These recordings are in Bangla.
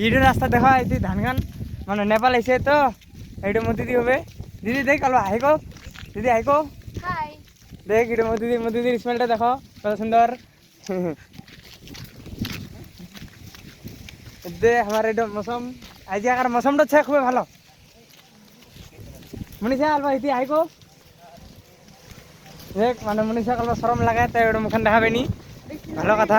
ইটো রাস্তা দেখা এই ধান গান মানে নেপাল আইছে তো এইটো মধ্যে দি হবে। দিদি দেখ আলো আইকো দিদি আইকো দেখ এটা মধ্যে দি মধ্যে দির স্মেলটা দেখো কত সুন্দর। দে আমার এটা মৌসুম। আজ আকার মৌসুমটা হচ্ছে খুবই ভালো। মনীষা আলবা ইতি আইকো দেখ মানে মনীষা কালবা সরম লাগে তাই ওটা মুখান দেখাবে নি। ভালো কথা।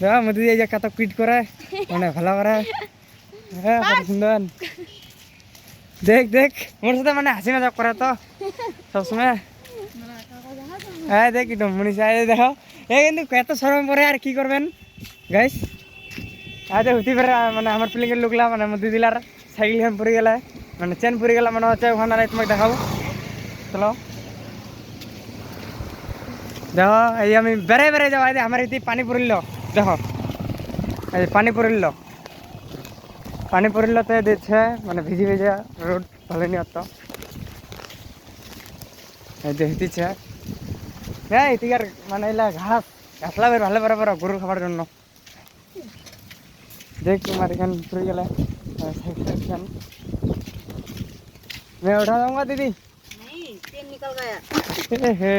দেখো মধ্যে দিয়ে যে কত কুইট করে। মানে ভালো করে। হ্যাঁ সুন্দর। দেখ দেখ, মোর সাথে মানে হাসি মজাক করে তো, সবসময়। হ্যাঁ দেখ মনীষা, এই দেখো। এই কিন্তু এত সরম পরে আর কি করবেন? গাইস আজ হতে পারে মানে আমার প্লেঙ্গের লোকলা মানে মধ্যে দিলার সাইকেল খান পড়ে গেলে মানে চেন পড়ে গেলে, মনে হচ্ছে ওখানে আর তোমাকে দেখাবো। চলো। দেখো, এই আমি বেড়ে বেড়ে যাব এই যে আমার এতে পানি পড়িল। দেখো এই যে পানি পড়িল পানি পড়িল তো দিচ্ছে মানে ভিজি ভিজে রোড ভালো নি অত এই যে হিতিছে হ্যাঁ এদিকার মানে এলা ঘাস ঘাসলা বের ভালো বরাবর গরু খাবার জন্য দেখ তোমার এখান পড়ে গেলে সাইকেল मैं उठा दूंगा दीदी नहीं तेल निकल गया हे हे